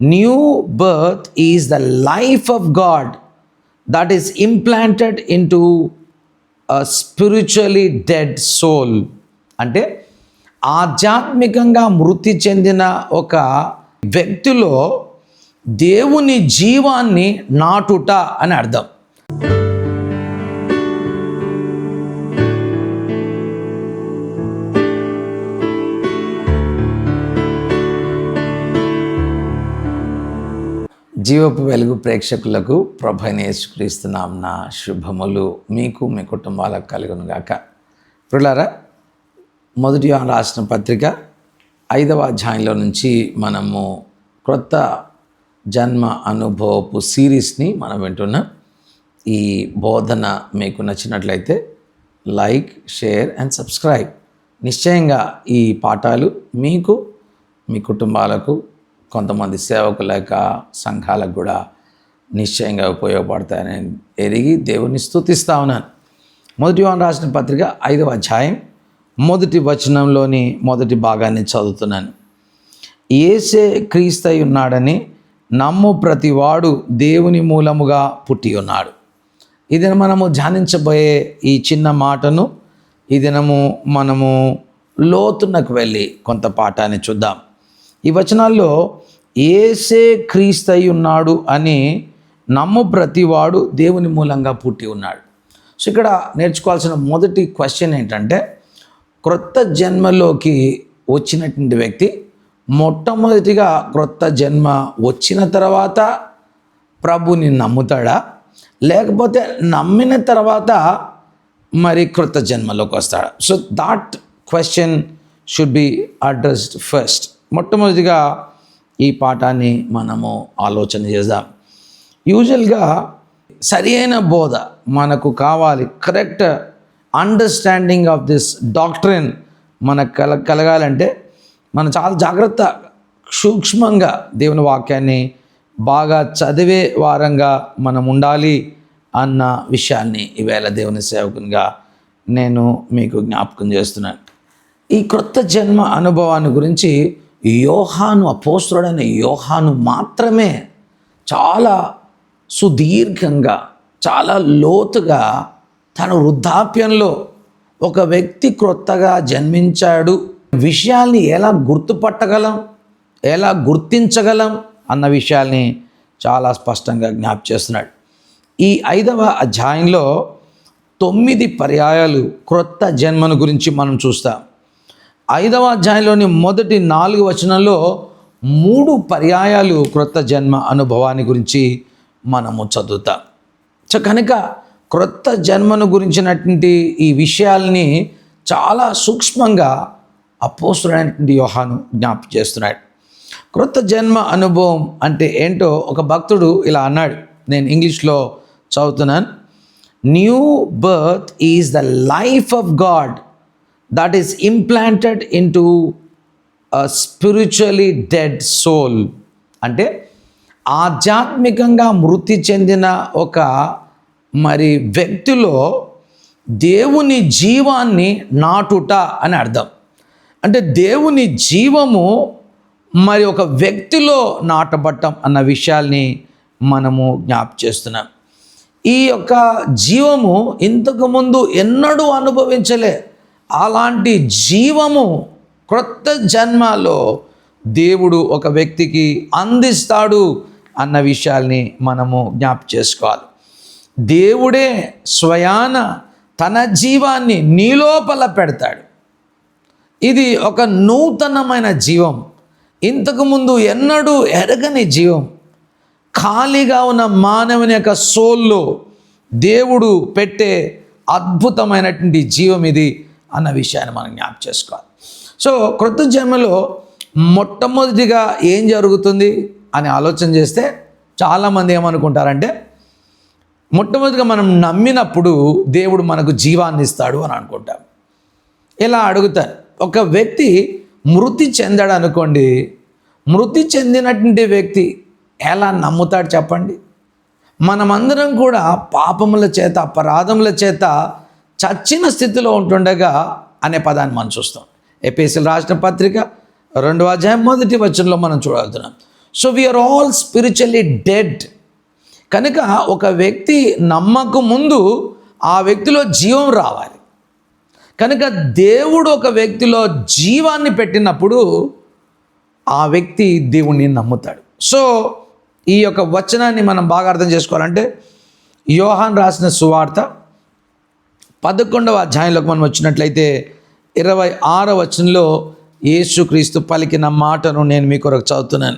New birth is the life of God that is implanted in to spiritually dead soul అంటే ఆధ్యాత్మికంగా మృతి చెందిన ఒక వ్యక్తిలో దేవుని జీవాన్ని నాటుట అని అర్థం. జీవపు వెలుగు ప్రేక్షకులకు ప్రభైన నా శుభములు మీకు మీ కుటుంబాలకు కలుగును గాక. పిల్లారా మొదటి రాసిన పత్రిక ఐదవ అధ్యాయంలో నుంచి మనము క్రొత్త జన్మ అనుభవపు సిరీస్ని మనం వింటున్నాం ఈ బోధన మీకు నచ్చినట్లయితే లైక్ షేర్ అండ్ సబ్స్క్రైబ్. నిశ్చయంగా ఈ పాఠాలు మీకు మీ కుటుంబాలకు కొంతమంది సేవకులేక సంఘాలకు కూడా నిశ్చయంగా ఉపయోగపడతాయని ఎరిగి దేవుని స్తుతిస్తా ఉన్నాను. మొదటి వారం రాసిన పత్రిక ఐదవ అధ్యాయం మొదటి వచనంలోని మొదటి భాగాన్ని చదువుతున్నాను. ఏసే క్రీస్తై ఉన్నాడని నమ్ము ప్రతివాడు దేవుని మూలముగా పుట్టి ఉన్నాడు. ఈ మనము ధ్యానించబోయే ఈ చిన్న మాటను ఈ దినము మనము లోతునకు వెళ్ళి కొంత పాఠాన్ని చూద్దాం. ఈ వచనాల్లో ఏసే క్రీస్తయి ఉన్నాడు అని నమ్ము ప్రతివాడు దేవుని మూలంగా పుట్టి ఉన్నాడు. సో ఇక్కడ నేర్చుకోవాల్సిన మొదటి క్వశ్చన్ ఏంటంటే క్రొత్త జన్మలోకి వచ్చినటువంటి వ్యక్తి మొట్టమొదటిగా క్రొత్త జన్మ వచ్చిన తర్వాత ప్రభుని నమ్ముతాడా? లేకపోతే నమ్మిన తర్వాత మరి క్రొత్త జన్మలోకి వస్తాడా? So that question should be addressed first మొట్టమొదటిగా ఈ పాఠాన్ని మనము ఆలోచన చేద్దాం. యూజువల్గా సరి అయిన బోధ మనకు కావాలి. Correct understanding of this doctrine మనకు కల కలగాలంటే మనం చాలా జాగ్రత్త సూక్ష్మంగా దేవుని వాక్యాన్ని బాగా చదివే వారంగా మనం ఉండాలి అన్న విషయాన్ని ఈవేళ దేవుని సేవకునిగా నేను మీకు జ్ఞాపకం చేస్తున్నాను. ఈ క్రొత్త జన్మ అనుభవాన్ని గురించి యోహాను అపోస్తుడైన యోహాను మాత్రమే చాలా సుదీర్ఘంగా చాలా లోతుగా తన వృద్ధాప్యంలో ఒక వ్యక్తి క్రొత్తగా జన్మించాడు. విషయాల్ని ఎలా గుర్తుపట్టగలం ఎలా గుర్తించగలం అన్న విషయాల్ని చాలా స్పష్టంగా జ్ఞాప చేస్తున్నాడు. ఈ ఐదవ అధ్యాయంలో తొమ్మిది పర్యాయాలు క్రొత్త జన్మను గురించి మనం చూస్తాం. ఐదవ అధ్యాయంలోని మొదటి నాలుగు వచనంలో మూడు పర్యాయాలు క్రొత్త జన్మ అనుభవాన్ని గురించి మనము చదువుతాం. సో కనుక క్రొత్త జన్మను గురించినటువంటి ఈ విషయాల్ని చాలా సూక్ష్మంగా అపోసుడైనటువంటి యోహాను జ్ఞాపం చేస్తున్నాడు. క్రొత్త జన్మ అనుభవం అంటే ఏంటో ఒక భక్తుడు ఇలా అన్నాడు. నేను ఇంగ్లీష్లో చదువుతున్నాను. New birth is the life of God that is implanted in to spiritually dead soul అంటే ఆధ్యాత్మికంగా మృతి చెందిన ఒక మరి వ్యక్తిలో దేవుని జీవాన్ని నాటుట అని అర్థం. అంటే దేవుని జీవము మరి ఒక వ్యక్తిలో నాటబట్టం అన్న విషయాల్ని మనము జ్ఞాప చేస్తున్నాం. ఈ యొక్క జీవము ఇంతకుముందు ఎన్నడూ అనుభవించలే. అలాంటి జీవము క్రొత్త జన్మలో దేవుడు ఒక వ్యక్తికి అందిస్తాడు అన్న విషయాల్ని మనము జ్ఞాప చేసుకోవాలి. దేవుడే స్వయాన తన జీవాన్ని నీలోపల పెడతాడు. ఇది ఒక నూతనమైన జీవం. ఇంతకుముందు ఎన్నడూ ఎరగని జీవం. ఖాళీగా ఉన్న మానవుని యొక్క సోల్లో దేవుడు పెట్టే అద్భుతమైనటువంటి జీవం ఇది. అన్న విషయాన్ని మనం జ్ఞాపకం చేసుకోవాలి. సో క్రొత్త జన్మలో మొట్టమొదటిగా ఏం జరుగుతుంది అని ఆలోచన చేస్తే చాలామంది ఏమనుకుంటారంటే మొట్టమొదటిగా మనం నమ్మినప్పుడు దేవుడు మనకు జీవాన్ని ఇస్తాడు అని అనుకుంటాం. ఇలా అడుగుతారు. ఒక వ్యక్తి మృతి చెందాడు అనుకోండి మృతి చెందినటువంటి వ్యక్తి ఎలా నమ్ముతాడు చెప్పండి? మనమందరం కూడా పాపముల చేత అపరాధముల చేత చచ్చిన స్థితిలో ఉంటుండగా అనే పదాన్ని మనం చూస్తాం. ఎపిఎస్ఎల్ రాసిన పత్రిక రెండవ అధ్యాయం మొదటి వచనంలో మనం చూడగలుగుతున్నాం so we are all spiritually dead కనుక ఒక వ్యక్తి నమ్మకు ముందు ఆ వ్యక్తిలో జీవం రావాలి. కనుక దేవుడు ఒక వ్యక్తిలో జీవాన్ని పెట్టినప్పుడు ఆ వ్యక్తి దేవుణ్ణి నమ్ముతాడు. సో ఈ యొక్క వచనాన్ని మనం బాగా అర్థం చేసుకోవాలంటే యోహాన్ రాసిన సువార్త పదకొండవ అధ్యాయంలోకి మనం వచ్చినట్లయితే ఇరవై ఆరవ వచనంలో యేసుక్రీస్తు పలికిన మాటను నేను మీ కొరకు చదువుతున్నాను.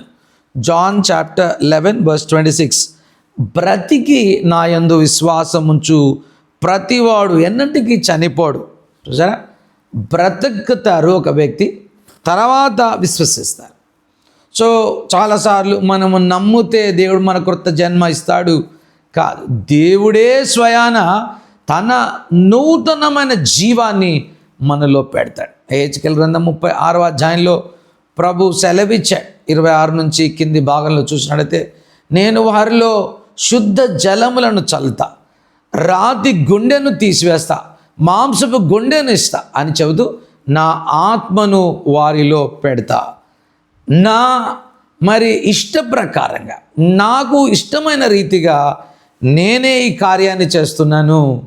John chapter eleven verse twenty six. బ్రతికి నా యందు విశ్వాసం ఉంచు ప్రతివాడు ఎన్నటికీ చనిపోడు. చూసారా? బ్రతుకుతారు ఒక వ్యక్తి తర్వాత విశ్వసిస్తారు. సో చాలాసార్లు మనము నమ్మితే దేవుడు మన కొత్త జన్మ ఇస్తాడు కాదు. దేవుడే స్వయాన తన నూతనమైన జీవాన్ని మనలో పెడతాడు. హెచ్కెల్ గ్రంథం ముప్పై ఆరవ అధ్యాయంలో ప్రభు సెలవిచ్చాడు ఇరవై ఆరు నుంచి కింది భాగంలో చూసినట్లయితే నేను వారిలో శుద్ధ జలములను చల్లుతా రాతి గుండెను తీసివేస్తా మాంసపు గుండెను ఇస్తా అని చెబుతూ నా ఆత్మను వారిలో పెడతా. నా మరి ఇష్ట ప్రకారంగా నాకు ఇష్టమైన రీతిగా నేనే ఈ కార్యాన్ని చేస్తున్నాను.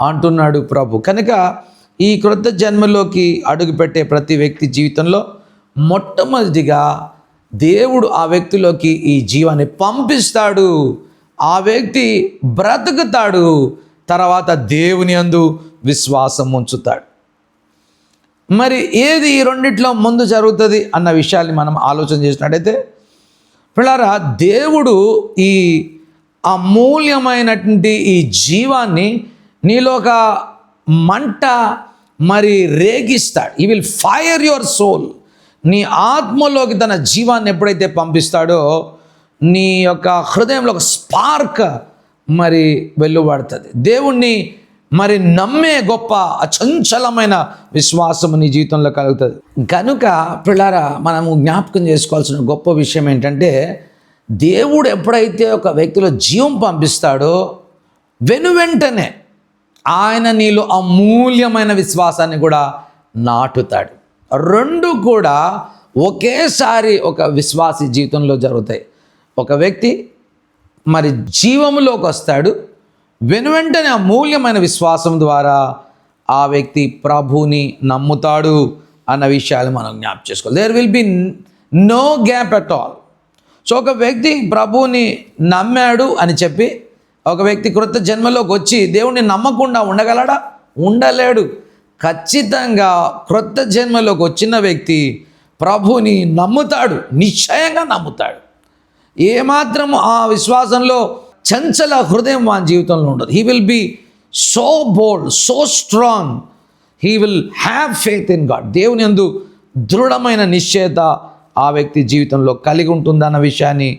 అంటున్నాడు ప్రభు. కనుక ఈ క్రొత్త జన్మలోకి అడుగుపెట్టే ప్రతి వ్యక్తి జీవితంలో మొట్టమొదటిగా దేవుడు ఆ వ్యక్తిలోకి ఈ జీవాన్ని పంపిస్తాడు. ఆ వ్యక్తి బ్రతుకుతాడు. తర్వాత దేవుని అందు విశ్వాసం ఉంచుతాడు. మరి ఏది ఈ రెండిట్లో ముందు జరుగుతుంది అన్న విషయాన్ని మనం ఆలోచన చేసినట్టయితే పిల్లరా దేవుడు ఈ అమూల్యమైనటువంటి ఈ జీవాన్ని నీలో ఒక మంట మరి రేగిస్తాడు. ఈ విల్ ఫైర్ యువర్ సోల్ నీ ఆత్మలోకి తన జీవాన్ని ఎప్పుడైతే పంపిస్తాడో నీ యొక్క హృదయంలో ఒక స్పార్క్ మరి వెలువడుతుంది. దేవుణ్ణి మరి నమ్మే గొప్ప అచంచలమైన విశ్వాసం నీ జీవితంలో కలుగుతుంది. కనుక పిల్లారా మనము జ్ఞాపకం చేసుకోవాల్సిన గొప్ప విషయం ఏంటంటే దేవుడు ఎప్పుడైతే ఒక వ్యక్తిలో జీవం పంపిస్తాడో వెను వెంటనే ఆయన నీలో అమూల్యమైన విశ్వాసాన్ని కూడా నాటుతాడు. రెండు కూడా ఒకేసారి ఒక విశ్వాసి జీవితంలో జరుగుతాయి. ఒక వ్యక్తి మరి జీవములోకి వస్తాడు. వెను వెంటనే అమూల్యమైన విశ్వాసం ద్వారా ఆ వ్యక్తి ప్రభుని నమ్ముతాడు అన్న విషయాలు మనం జ్ఞాపం చేసుకోవాలి. There will be no gap at all so ఒక వ్యక్తి ప్రభువుని నమ్మాడు అని చెప్పి ఒక వ్యక్తి కృత జన్మలోకి వచ్చి దేవుణ్ణి నమ్మకుండా ఉండగలడా? ఉండలేడు. ఖచ్చితంగా క్రొత్త జన్మలోకి వచ్చిన వ్యక్తి ప్రభుని నమ్ముతాడు. నిశ్చయంగా నమ్ముతాడు. ఏమాత్రం ఆ విశ్వాసంలో చంచల హృదయం వాని జీవితంలో ఉండదు. He will be so bold so strong he will have faith in God దేవుని యందు దృఢమైన నిశ్చయత ఆ వ్యక్తి జీవితంలో కలిగి ఉంటుందన్న విషయాన్ని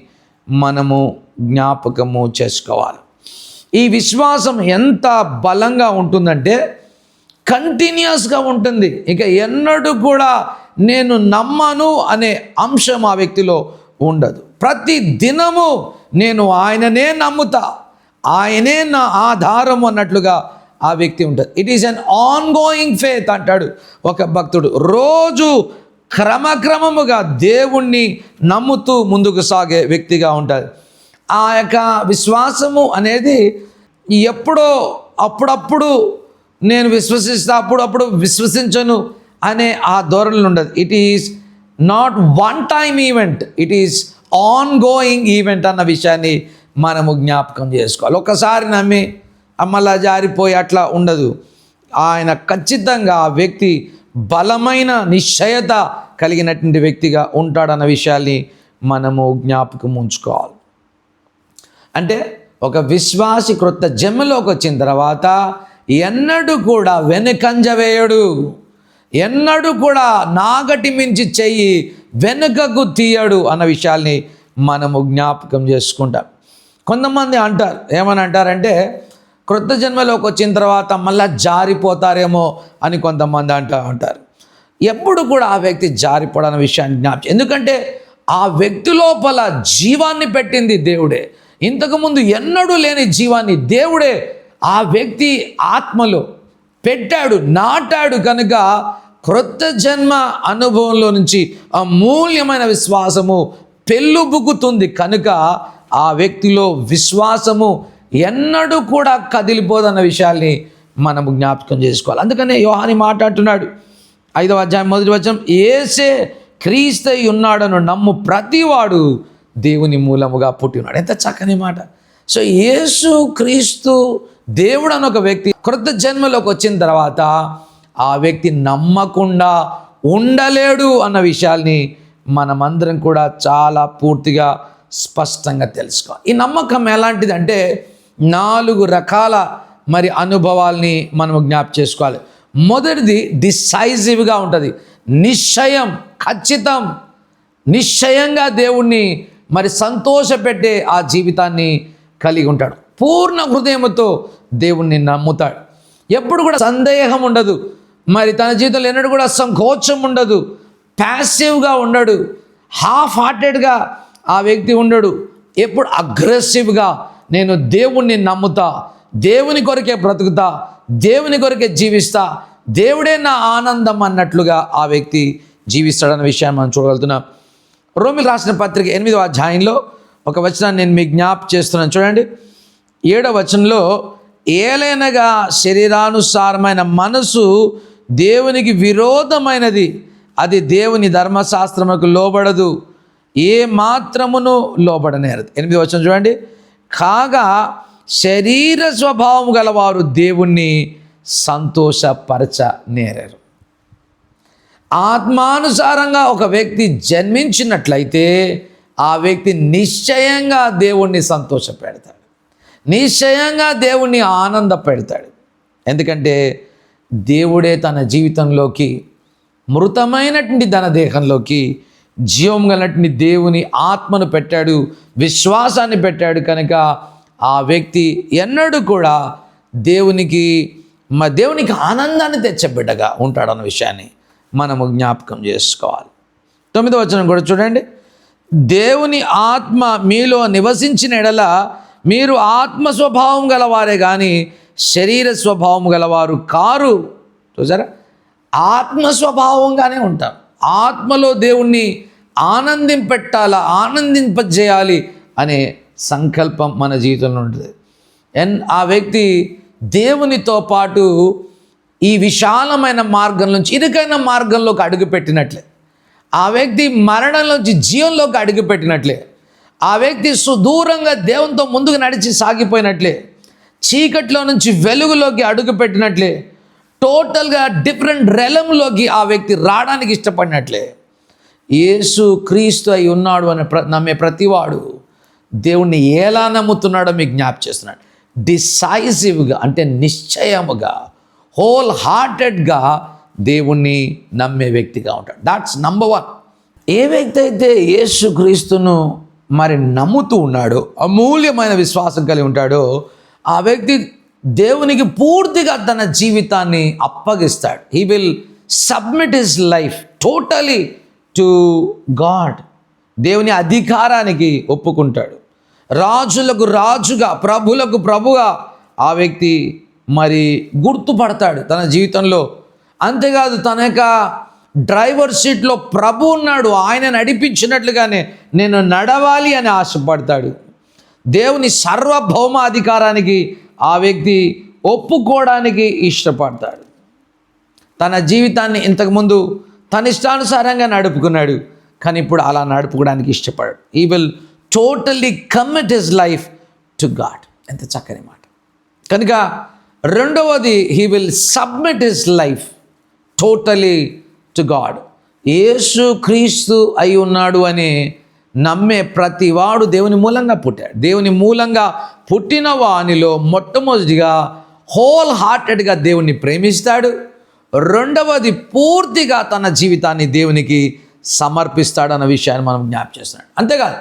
మనము జ్ఞాపకము చేసుకోవాలి. ఈ విశ్వాసం ఎంత బలంగా ఉంటుందంటే కంటిన్యూస్గా ఉంటుంది. ఇక ఎన్నడూ కూడా నేను నమ్మను అనే అంశం ఆ వ్యక్తిలో ఉండదు. ప్రతి దినము నేను ఆయననే నమ్ముతా ఆయనే నా ఆధారం అన్నట్లుగా ఆ వ్యక్తి ఉంటుంది. It is an ongoing faith అంటాడు ఒక భక్తుడు. రోజు క్రమక్రమముగా దేవుణ్ణి నమ్ముతూ ముందుకు సాగే వ్యక్తిగా ఉంటుంది ఆ యొక్క విశ్వాసము అనేది ఎప్పుడో అప్పుడప్పుడు నేను విశ్వసిస్తా అప్పుడప్పుడు విశ్వసించను అనే ఆ ధోరణులు ఉండదు. It is not one time event it is ongoing event అన్న విషయాన్ని మనము జ్ఞాపకం చేసుకోవాలి. ఒకసారి నమ్మి అమ్మలా జారిపోయి అట్లా ఉండదు. ఆయన ఖచ్చితంగా ఆ వ్యక్తి బలమైన నిశ్చయత కలిగినటువంటి వ్యక్తిగా ఉంటాడన్న విషయాన్ని మనము జ్ఞాపకం ఉంచుకోవాలి. అంటే ఒక విశ్వాసి క్రొత్త జన్మలోకి వచ్చిన తర్వాత ఎన్నడూ కూడా వెనుకంజ వేయడు. ఎన్నడూ కూడా నాగటి మించి చెయ్యి వెనుకకు తీయడు అన్న విషయాల్ని మనము జ్ఞాపకం చేసుకుంటాం. కొంతమంది అంటారు ఏమని అంటారంటే క్రొత్త జన్మలోకి వచ్చిన తర్వాత మళ్ళా జారిపోతారేమో అని కొంతమంది అంటూ ఉంటారు. ఎప్పుడు కూడా ఆ వ్యక్తి జారిపోడన్న విషయాన్ని జ్ఞాపకం ఎందుకంటే ఆ వ్యక్తి లోపల జీవాన్ని పెట్టింది దేవుడే. ఇంతకుముందు ఎన్నడూ లేని జీవాన్ని దేవుడే ఆ వ్యక్తి ఆత్మలో పెట్టాడు నాటాడు కనుక క్రొత్త జన్మ అనుభవంలో నుంచి అమూల్యమైన విశ్వాసము పెళ్ళుబుకుతుంది కనుక ఆ వ్యక్తిలో విశ్వాసము ఎన్నడూ కూడా కదిలిపోదన్న విషయాల్ని మనము జ్ఞాపకం చేసుకోవాలి. అందుకనే యోహాని మాట్లాడుతున్నాడు ఐదవ అధ్యాయం మొదటి వచనం ఏసే క్రీస్తై ఉన్నాడను నమ్ము ప్రతివాడు దేవుని మూలముగా పుట్టినాడు ఎంత చక్కని మాట. సో యేసు క్రీస్తు దేవుడు అని ఒక వ్యక్తి క్రొత్త జన్మలోకి వచ్చిన తర్వాత ఆ వ్యక్తి నమ్మకుండా ఉండలేడు అన్న విషయాల్ని మనమందరం కూడా చాలా పూర్తిగా స్పష్టంగా తెలుసుకోవాలి. ఈ నమ్మకం ఎలాంటిదంటే నాలుగు రకాల మరి అనుభవాల్ని మనం జ్ఞాప చేసుకోవాలి. మొదటిది డిసైజివ్గా ఉంటుంది. నిశ్చయం ఖచ్చితం నిశ్చయంగా దేవుణ్ణి మరి సంతోషపెట్టే ఆ జీవితాన్ని కలిగి ఉంటాడు. పూర్ణ హృదయంతో దేవుణ్ణి నమ్ముతాడు. ఎప్పుడు కూడా సందేహం ఉండదు. మరి తన జీవితంలో ఎన్నడూ కూడా సంకోచం ఉండదు. ప్యాసివ్గా ఉండడు. హాఫ్ హార్టెడ్గా ఆ వ్యక్తి ఉండడు. ఎప్పుడు అగ్రెసివ్గా నేను దేవుణ్ణి నమ్ముతా దేవుని కొరకే బ్రతుకుతా దేవుని కొరకే జీవిస్తా దేవుడే నా ఆనందం అన్నట్లుగా ఆ వ్యక్తి జీవిస్తాడన్న విషయాన్ని మనం చూడగలుగుతున్నాం. రోమిల్ రాసిన పత్రిక ఎనిమిదవ అధ్యాయంలో ఒక వచనాన్ని నేను మీకు జ్ఞాప్ చేస్తున్నాను. చూడండి. ఏడవ వచనంలో ఏలైనగా శరీరానుసారమైన మనసు దేవునికి విరోధమైనది. అది దేవుని ధర్మశాస్త్రముకు లోబడదు. ఏ మాత్రమును లోబడనేరదు. ఎనిమిది వచనం చూడండి. కాగా శరీర స్వభావం గలవారు దేవుణ్ణి సంతోషపరచ నేరారు ఆత్మానుసారంగా ఒక వ్యక్తి జన్మించినట్లయితే ఆ వ్యక్తి నిశ్చయంగా దేవుణ్ణి సంతోష పెడతాడు. నిశ్చయంగా దేవుణ్ణి ఆనంద పెడతాడు. ఎందుకంటే దేవుడే తన జీవితంలోకి మృతమైనటువంటి తన దేహంలోకి జీవం గలటువంటి దేవుని ఆత్మను పెట్టాడు విశ్వాసాన్ని పెట్టాడు కనుక ఆ వ్యక్తి ఎన్నడూ కూడా దేవునికి మా దేవునికి ఆనందాన్ని తెచ్చబిడ్డగా ఉంటాడన్న విషయాన్ని మనము జ్ఞాపకం చేసుకోవాలి. తొమ్మిదో వచనం కూడా చూడండి. దేవుని ఆత్మ మీలో నివసించిన ఎడల మీరు ఆత్మ స్వభావం గలవారే కానీ శరీర స్వభావం గలవారు కారు. చూసారా? ఆత్మ స్వభావంగానే ఉంటాం. ఆత్మలో దేవుణ్ణి ఆనందింపెట్టాలా ఆనందింపజేయాలి అనే సంకల్పం మన జీవితంలో ఉంటుంది. అండ్ ఆ వ్యక్తి దేవునితో పాటు ఈ విశాలమైన మార్గం నుంచి ఇరుకైన మార్గంలోకి అడుగుపెట్టినట్లే. ఆ వ్యక్తి మరణంలోంచి జీవంలోకి అడుగుపెట్టినట్లే. ఆ వ్యక్తి సుదూరంగా దేవునితో ముందుకు నడిచి సాగిపోయినట్లే. చీకట్లో నుంచి వెలుగులోకి అడుగుపెట్టినట్లే. టోటల్గా డిఫరెంట్ రెలంలోకి ఆ వ్యక్తి రావడానికి ఇష్టపడినట్లే. యేసు క్రీస్తు అయి ఉన్నాడు అని ప్ర నమ్మే ప్రతివాడు దేవుణ్ణి ఎలా నమ్ముతున్నాడో మీకు జ్ఞాప చేస్తున్నాడు. డిసైసివ్గా అంటే నిశ్చయముగా హోల్ హార్టెడ్గా దేవుణ్ణి నమ్మే వ్యక్తిగా ఉంటాడు. దాట్స్ నంబర్ వన్ ఏ వ్యక్తి అయితే యేసుక్రీస్తును మరి నమ్ముతూ ఉన్నాడో అమూల్యమైన విశ్వాసం కలిగి ఉంటాడో ఆ వ్యక్తి దేవునికి పూర్తిగా తన జీవితాన్ని అప్పగిస్తాడు. He will submit his life totally to God దేవుని అధికారానికి ఒప్పుకుంటాడు. రాజులకు రాజుగా ప్రభులకు ప్రభుగా ఆ వ్యక్తి మరి గుర్తుపడతాడు తన జీవితంలో. అంతేకాదు తన యొక్క డ్రైవర్ సీట్లో ప్రభు ఉన్నాడు ఆయన నడిపించినట్లుగానే నేను నడవాలి అని ఆశపడతాడు. దేవుని సార్వభౌమాధికారానికి ఆ వ్యక్తి ఒప్పుకోవడానికి ఇష్టపడతాడు. తన జీవితాన్ని ఇంతకుముందు తన ఇష్టానుసారంగా నడుపుకున్నాడు కానీ ఇప్పుడు అలా నడుపుకోవడానికి ఇష్టపడాడు. He will totally commit his life to God ఎంత చక్కని మాట. కనుక రెండవది he will submit his life totally to God Yesu Kristu అయి ఉన్నాడు అని నమ్మే ప్రతివాడు దేవుని మూలంగా పుట్టాడు. దేవుని మూలంగా పుట్టిన వానిలో మొట్టమొదటిగా హోల్ హార్టెడ్గా దేవుణ్ణి ప్రేమిస్తాడు. రెండవది పూర్తిగా తన జీవితాన్ని దేవునికి సమర్పిస్తాడు అన్న విషయాన్ని మనం జ్ఞాపం చేస్తున్నాడు అంతేకాదు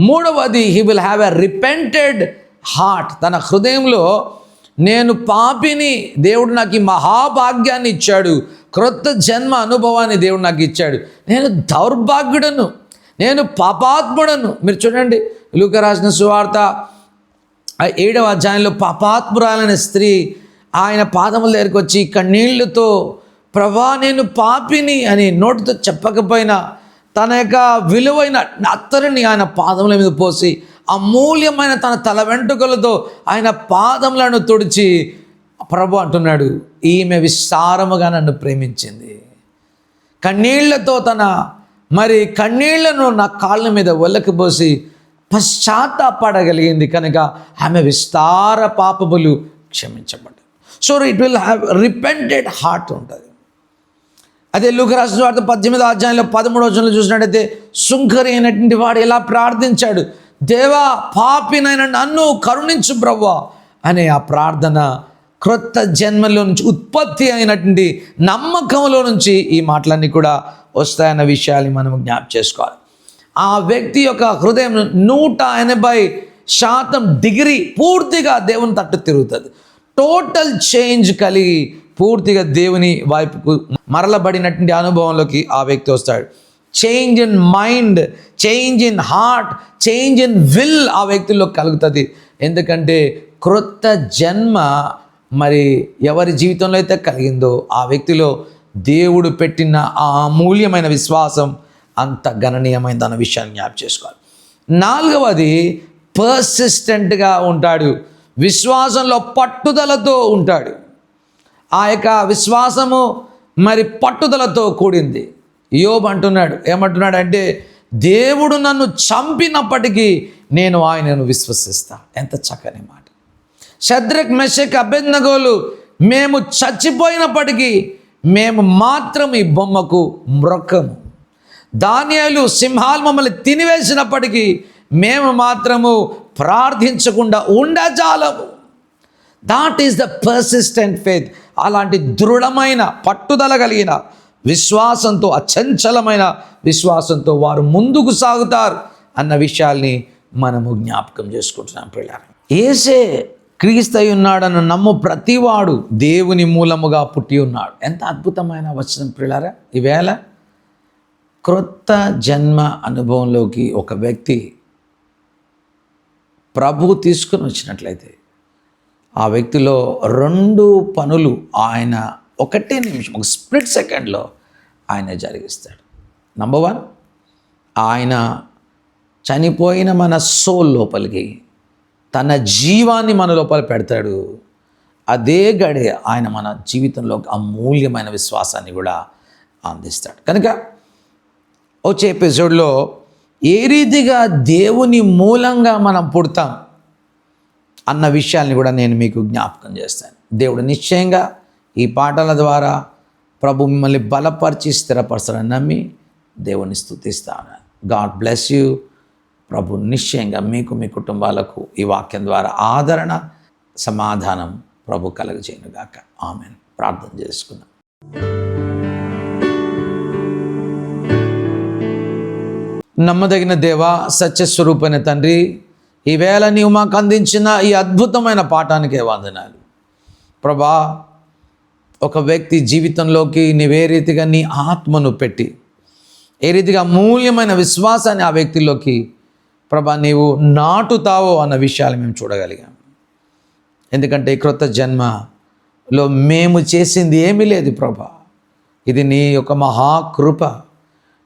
మూడవది he will have a repented heart తన హృదయంలో నేను పాపిని దేవుడు నాకు ఈ మహాభాగ్యాన్ని ఇచ్చాడు. క్రొత్త జన్మ అనుభవాన్ని దేవుడు నాకు ఇచ్చాడు. నేను దౌర్భాగ్యుడను నేను పాపాత్ముడను. మీరు చూడండి లూక రాసిన సువార్త ఏడవ అధ్యాయంలో పాపాత్మురాలైన స్త్రీ ఆయన పాదముల దగ్గరికి వచ్చి కన్నీళ్ళతో ప్రభా నేను పాపిని అని నోటితో చెప్పకపోయినా తన యొక్క విలువైన అత్తరిని ఆయన పాదముల మీద పోసి అమూల్యమైన తన తల వెంట్రుకలతో ఆయన పాదములను తుడిచి ప్రభు అంటున్నాడు ఈమె విస్తారముగా నన్ను ప్రేమించింది. కన్నీళ్ళతో తన మరి కన్నీళ్ళను నా కాళ్ళ మీద ఒల్లకిపోసి పశ్చాత్తాపడగలిగింది. కనుక ఆమె విస్తార పాపములు క్షమించబడ్డాయి. So it will have repented heart ఉంటుంది. అదే లూకరాసిన వార్త పద్దెనిమిది అధ్యాయంలో పదమూడు వచనంలో చూసినట్టయితే సుంకరి అయినటువంటి వాడు ఇలా ప్రార్థించాడు. దేవా పాపినైన నన్ను కరుణించు బ్రవ్వా అనే ఆ ప్రార్థన క్రొత్త జన్మలో నుంచి ఉత్పత్తి అయినటువంటి నమ్మకంలో నుంచి ఈ మాటలన్నీ కూడా వస్తాయన్న విషయాన్ని మనం జ్ఞాప చేసుకోవాలి. ఆ వ్యక్తి యొక్క హృదయం నూట ఎనభై శాతం డిగ్రీ పూర్తిగా దేవుని తట్టు తిరుగుతుంది. టోటల్ చేంజ్ కలిగి పూర్తిగా దేవుని వైపుకు మరలబడినటువంటి అనుభవంలోకి ఆ వ్యక్తి వస్తాడు. Change in mind change in heart change in will ఆ వ్యక్తిలో కలుగుతుంది. ఎందుకంటే క్రొత్త జన్మ మరి ఎవరి జీవితంలో అయితే కలిగిందో ఆ వ్యక్తిలో దేవుడు పెట్టిన ఆ అమూల్యమైన విశ్వాసం అంత గణనీయమైంది అన్న విషయాన్ని జ్ఞాప చేసుకోవాలి. నాలుగవది పర్సిస్టెంట్గా ఉంటాడు. విశ్వాసంలో పట్టుదలతో ఉంటాడు. ఆ యొక్క విశ్వాసము మరి పట్టుదలతో కూడింది. యోబ్ అంటున్నాడు. ఏమంటున్నాడు అంటే దేవుడు నన్ను చంపినప్పటికీ నేను ఆయనను విశ్వసిస్తా. ఎంత చక్కని మాట. శద్రక్ మెషక్ అభ్యర్థగోలు మేము చచ్చిపోయినప్పటికీ మేము మాత్రం ఈ బొమ్మకు మ్రొక్కము ధాన్యాలు సింహాలు మమ్మల్ని తినివేసినప్పటికీ మేము మాత్రము ప్రార్థించకుండా ఉండజాలము. That is the persistent faith అలాంటి దృఢమైన పట్టుదల కలిగిన విశ్వాసంతో అచంచలమైన విశ్వాసంతో వారు ముందుకు సాగుతారు అన్న విషయాల్ని మనము జ్ఞాపకం చేసుకుంటున్నాం పిల్లలు. ఏసే క్రీస్తయి ఉన్నాడని నమ్ము ప్రతివాడు దేవుని మూలముగా పుట్టి ఉన్నాడు. ఎంత అద్భుతమైన వచనం పిల్లారా. ఈవేళ క్రొత్త జన్మ అనుభవంలోకి ఒక వ్యక్తి ప్రభువు తీసుకుని వచ్చినట్లయితే ఆ వ్యక్తిలో రెండు పనులు ఆయన ఒకటే నిమిషం ఒక స్ప్లిట్ సెకండ్లో ఆయన జరిగిస్తాడు. నంబర్ వన్ ఆయన చనిపోయిన మన సోల్ లోపలికి తన జీవాన్ని మన లోపల పెడతాడు. అదే గడి ఆయన మన జీవితంలో అమూల్యమైన విశ్వాసాన్ని కూడా అందిస్తాడు. కనుక వచ్చే ఎపిసోడ్లో ఏ రీతిగా దేవుని మూలంగా మనం పుడతాం అన్న విషయాల్ని కూడా నేను మీకు జ్ఞాపకం చేస్తాను. దేవుడు నిశ్చయంగా ఈ పాటల ద్వారా ప్రభు మిమ్మల్ని బలపరిచి స్థిరపరచడం నమ్మి దేవుని స్థుతిస్తాను. గాడ్ బ్లెస్ యూ ప్రభు నిశ్చయంగా మీకు మీ కుటుంబాలకు ఈ వాక్యం ద్వారా ఆదరణ సమాధానం ప్రభు కలగజేయనుగాక. ఆమెను ప్రార్థన చేసుకుందాం. నమ్మదగిన దేవ సత్యస్వరూపైన తండ్రి ఈవేళ నీవు మాకు అందించిన ఈ అద్భుతమైన పాఠానికే వందనాలు. ప్రభా ఒక వ్యక్తి జీవితంలోకి నీవే రీతిగా నీ ఆత్మను పెట్టి ఏ రీతిగా అమూల్యమైన విశ్వాసాన్ని ఆ వ్యక్తిలోకి ప్రభా నీవు నాటుతావో అన్న విషయాలు మేము చూడగలిగాం. ఎందుకంటే ఈ క్రొత్త జన్మలో మేము చేసింది ఏమీ లేదు ప్రభా. ఇది నీ యొక్క మహాకృప.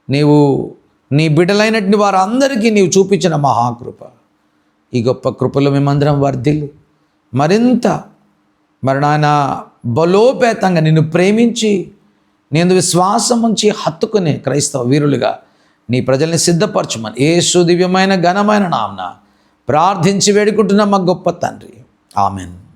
నీవు నీ బిడ్డలైనటువంటి వారందరికీ నీవు చూపించిన మహాకృప. ఈ గొప్ప కృపలో మేమందరం వర్ధిల్లి. మరింత మరి నాయన బలోపేతంగా నిన్ను ప్రేమించి నేను విశ్వాసం ఉంచి హత్తుకునే క్రైస్తవ వీరులుగా నీ ప్రజల్ని సిద్ధపరచమని ఏ దివ్యమైన ఘనమైన నామ్న ప్రార్థించి వేడుకుంటున్నా మా గొప్ప తండ్రి. ఆమెన్.